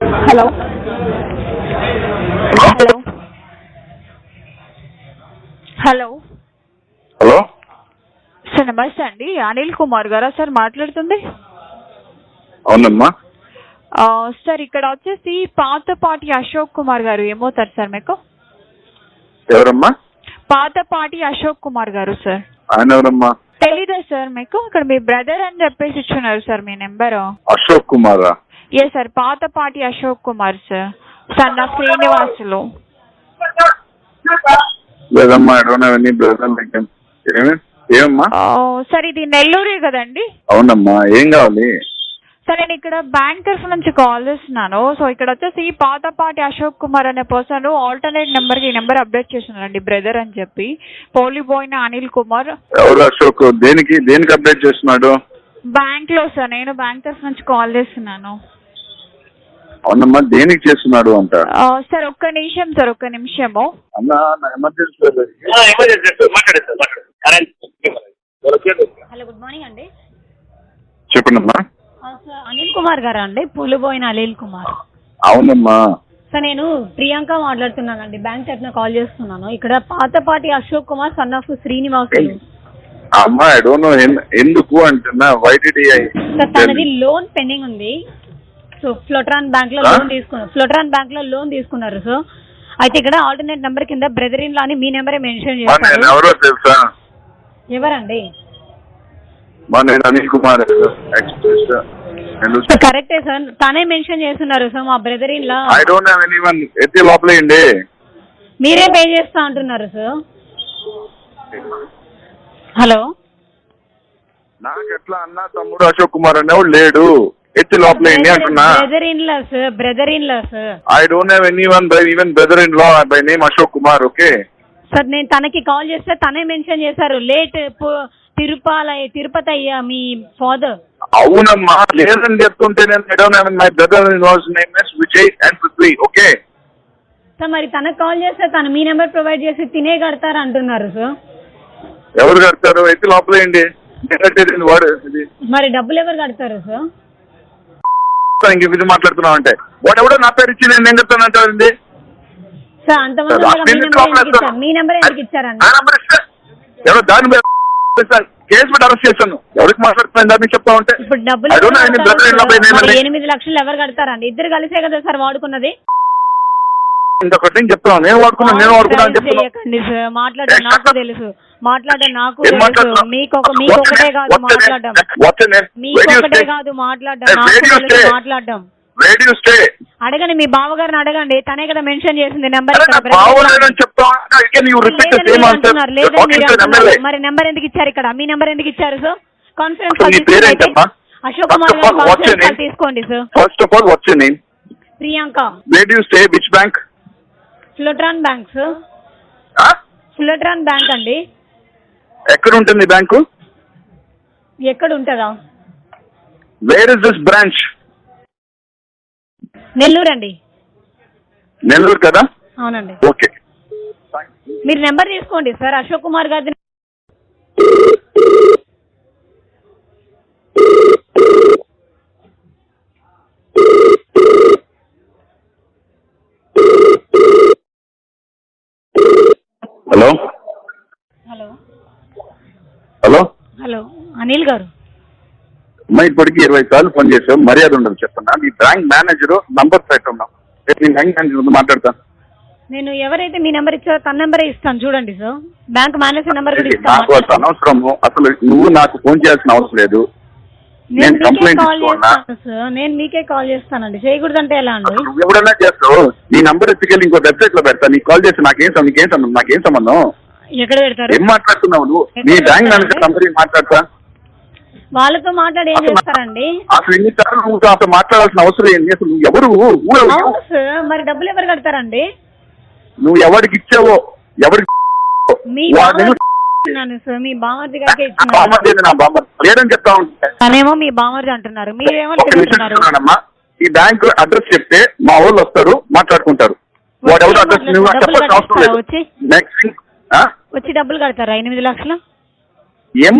Hello. Hello. Hello. Hello. Sir నమస్తే అండి. అనిల్ కుమార్ గారా సార్ మాట్లాడుతుంది? అవునమ్మా. సార్ ఇక్కడ వచ్చేసి పాతపాటి అశోక్ కుమార్ గారు ఏమవుతారు సార్ మీకు? ఎవరమ్మా? పాతపాటి అశోక్ కుమార్ గారు సార్. ఆయన ఎవరమ్మా? తెలీదా సార్ మీకు? ఇక్కడ మీ బ్రదర్ అని చెప్పేసి ఇచ్చున్నారు సార్ మీ నెంబరు. అశోక్ కుమారా? ఏ సార్ పాతపాటి అశోక్ కుమార్ సార్ సన్న శ్రీనివాసులు. లేదమ్మా ఎడవనా ఎనీ బ్రదర్ లైక్ ఏమి? ఏమమ్మా? ఆ, సార్ ఇది నెల్లూరే కదండి? అవునమ్మా ఏం కావాలి? సార్ నేను ఇక్కడ బ్యాంక్ తరఫు నుంచి కాల్ చేస్తున్నాను. సో ఇక్కడ వచ్చేసి పాతపాటి అశోక్ కుమార్ అనే పర్సన్ ఆల్టర్నేట్ నెంబర్కి ఈ నెంబర్ అప్డేట్ చేస్తున్నారండి బ్రదర్ అని చెప్పి. పోలిపోయిన అనిల్ కుమార్. ఎవరు అశోక్? దేనికి దేనికి అప్డేట్ చేస్తున్నాడు? బ్యాంక్లో సార్ నేను బ్యాంక్ తరఫు నుంచి కాల్ చేస్తున్నాను. అవునమ్మా దేనికి చేస్తున్నాడు అంట? సార్ ఒక్క నిమిషం సార్ ఒక్క నిమిషము. అన్న నా ఎమర్జెన్సీ హలో గుడ్ మార్నింగ్ అండి. చెప్పండమ్మా ఆ, సార్ అనిల్ కుమార్ గారా అండి? పులిపోయిన అనిల్ కుమార్. అవునమ్మా. సార్ నేను ప్రియాంక మాట్లాడుతున్నానండి. బ్యాంక్ తరఫున కాల్ చేస్తున్నాను. ఇక్కడ పాతపాటి అశోక్ కుమార్ సన్ ఆఫ్ శ్రీనివాసులు. అమ్మా ఐ డోంట్ నో ఎందుకు అంటున్నా? వై డిడ్ సార్ తనది లోన్ పెండింగ్ ఉంది. సో ఫ్లోట్రాన్ బ్యాంక్లో? లోన్ తీసుకున్నారు ఫ్లోట్రాన్ బ్యాంక్లో లోన్ తీసుకున్నారు సో అయితే ఇక్కడ ఆల్టర్నేట్ నెంబర్ కింద బ్రదర్ ఇన్ లా అని మీ నెంబరే మెన్షన్ నేను చేస్తారు ఎవరో తెలుసా? ఎవరండి? నేను అనిల్ కుమార్ సార్ కరెక్టే సార్ తనే మెన్షన్ చేస్తున్నారు సో మా brother in law I don't have anyone ఎత్తి లోపలేయండి. మీరే పే చేస్తా అంటున్నారు సార్ హలో నాకు ఎట్లా అన్న తమ్ముడు అశోక్ కుమార్ అనేవాడు లేడు. ఎత్తి లోపలేయండి అంటున్నా brother in law sir brother in law sir I don't have any one by even brother in law by name Ashok Kumar okay sir నేను తనకి కాల్ చేస్తే తనే మెన్షన్ చేశారు. లేట్ తిరుపాల తిరుపతి అయ్యా మీ ఫాదర్ అవునమ్మా లేదని చెప్తుంటే నేను I don't have my brother in law's name is Vijay and Prithvi okay sir మరి తనకు కాల్ చేస్తే తను మీ నెంబర్ ప్రొవైడ్ చేసి తినే కడతారు అంటున్నారు సార్ ఎవరు కడతారు? ఎత్తి లోపలేయండి మరి డబ్బులు ఎవరు కడతారు సార్ ఇంక ఇది మాట్లాడుతున్నావు అంటే. వాడు ఎవడో నా పేరు ఇచ్చి నేను ఏం ఎందుకు ఇచ్చారండి? ఎవరో దాని కేసు పెట్టి అరెస్ట్ చేశాను. ఎవరికి మాట్లాడుతున్నాను దాన్ని చెప్తా ఉంటే ఇప్పుడు డబ్బులు. ఎనిమిది లక్షలు ఎవరు కడతారండి? ఇద్దరు కలిసే కదా సార్ వాడుకున్నది. ఇంకొకటి నేను నేను వాడుకున్నాను నేను వాడుకున్నాను అని చెప్తున్నాను. చేయకండి సార్. మాట్లాడడం నాకు తెలుసు. మాట్లాడడం నాకు తెలుసు? మీకు ఒక మీకు What's ఒకటే your కాదు మాట్లాడడం? మీకు ఒకటే? కాదు మాట్లాడడం. నాకు తెలుసు? మాట్లాడడం? అడగండి మీ బావగారిని అడగండి. తనే కదా మెన్షన్ చేసింది నెంబర్ మరి నెంబర్ ఎందుకు ఇచ్చారు ఇక్కడ? మీ నెంబర్ ఎందుకు ఇచ్చారు సార్ కాన్ఫరెన్స్? అశోక్ కుమార్? తీసుకోండి sir first of all name Priyanka. Where you stay which bank? ఫ్లోట్రాన్ bank sir ఫ్లోట్రాన్ బ్యాంక్ అండి. ఎక్కడ ఉంటుంది బ్యాంకు? ఎక్కడ ఉంటుందా where is this branch Nellore అండి. నెల్లూరు కదా? అవునండి. ఓకే మీరు నెంబర్ తీసుకోండి సార్ అశోక్ కుమార్ గారి hello? Hello. Hello? Hello. Anil గారు. అమ్మా ఇప్పటికి ఇరవై సార్లు ఫోన్ చేసావు మర్యాద ఉండదు చెప్పన్నా. నీ బ్యాంక్ మేనేజర్ నంబర్ పెట్టున్నాం రేపు నీ బ్యాంక్ మేనేజర్ మాట్లాడతాను నేను ఎవరైతే మీ నెంబర్ ఇచ్చారో తన నెంబరే ఇస్తాను. చూడండి సార్. బ్యాంక్ మేనేజర్ నెంబర్ కూడా నాకు అసలు ఇస్తాను అనవసరము. అసలు నువ్వు నాకు ఫోన్ చేయాల్సిన అవసరం లేదు. నేను మీకే కంప్లైంట్ కాల్ ఇస్తున్నా చేస్తాను సార్ నేను మీకే కాల్ చేస్తానండి. చేయకూడదంటే ఎలా అండి? నువ్వు ఎవడన్నా చేస్తావు నీ నంబర్ ఎత్తుకెళ్ళి ఇంకో వెబ్సైట్లో పెడతా. నీకు కాల్ చేసి నాకేం సం- నీకేం సంబంధం? నాకేం సంబంధం? ఎక్కడ పెడతారు? ఏం మాట్లాడుతున్నావు నువ్వు? నీ బ్యాంక్ మేనేజర్? నంబర్ మాట్లాడతా? వాళ్ళతో మాట్లాడి ఏం చేస్తారండి? అసలు ఎన్ని సార్లు నువ్వు అసలు మాట్లాడాల్సిన అవసరం ఏంటి? అసలు నువ్వు ఎవరు? ఊరు అవును సార్ మరి డబ్బులు ఎవరు కడతారండి? నువ్వు ఎవరికి ఇచ్చావో? ఎవరికి మీ వాడిని ఇచ్చినాను సార్ మీ బామర్ది గారికి నా లేదని చెప్తా ఉంటే తనేమో మీ బామర్ది అంటున్నారు. మీరేమో చెప్తున్నారు ఈ బ్యాంక్ అడ్రస్ చెప్తే మా వాళ్ళు వస్తారు మాట్లాడుకుంటారు. వాడు ఎవరు అడ్రస్ నువ్వు నాకు డబ్బులు చెప్పాల్సిన అవసరం లేదు. కట్టిస్తారా వచ్చి నెక్స్ట్ వచ్చి డబ్బులు కడతారా? ఎనిమిది లక్షలు? ఏం